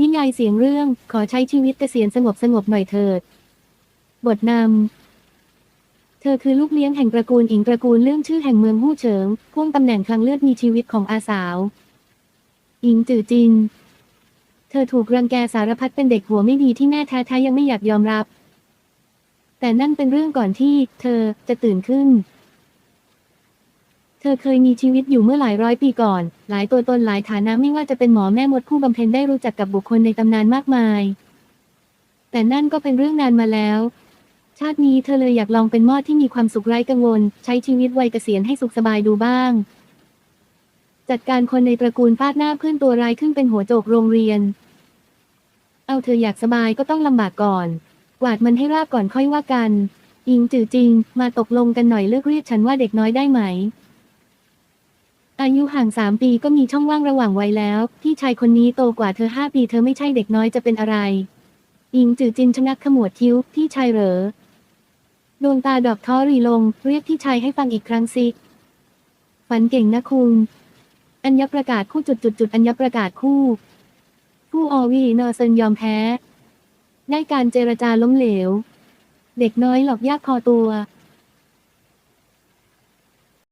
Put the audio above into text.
นิยายเสียงเรื่องขอใช้ชีวิตเกษียณสงบสงบหน่อยเถิด บทนำ เธอคือลูกเลี้ยงแห่งตระกูลอิงตระกูลเรื่องชื่อแห่งเมืองฮู้เฉิงพ่วงตำแหน่งคลังเลือดมีชีวิตของอาสาว อิงจือจิน เธอถูกรังแกสารพัดเป็นเด็กหัวไม่ดีที่แม่แท้ๆยังไม่อยากยอมรับ แต่นั่นเป็นเรื่องก่อนที่ เธอจะตื่นขึ้น ธอเคยมีชีวิตอยู่เมื่อหลายร้อยปีก่อน หลายตัวตนหลายฐานะไม่ว่าจะเป็นหมอแม่มดผู้บำเพ็ญได้รู้จักกับบุคคลในตำนานมากมาย แต่นั่นก็เป็นเรื่องนานมาแล้ว ชาตินี้เธอเลยอยากลองเป็นมอดที่มีความสุขไร้กังวล ใช้ชีวิตวัยเกษียณให้สุขสบายดูบ้าง จัดการคนในตระกูลฟาดหน้าเพื่อนตัวร้ายขึ้นเป็นหัวโจกโรงเรียน เอาเธออยากสบายก็ต้องลำบากก่อน กวาดมันให้ราบก่อนค่อยว่ากัน อิงจือจริง มาตกลงกันหน่อยเลิกเรียกฉันว่าเด็กน้อยได้ไหม อายุห่างสามปีก็มีช่องว่างระหว่างวัยแล้วที่ชายคนนี้โตกว่าเธอห้าปีเธอไม่ใช่เด็กน้อยจะเป็นอะไร อิงจือจินชะงักขมวดคิ้ว พี่ชายเหรอ ดวงตาดอกท้อรีลง เรียกพี่ชายให้ฟังอีกครั้งสิฝันเก่งนะคุณ อัญญประกาศคู่จุดจุดจุดอัญญประกาศคู่ ผู้อวีเนอร์เซนยอมแพ้ ได้การเจรจาล้มเหลว เด็กน้อยหลอกยากพอตัว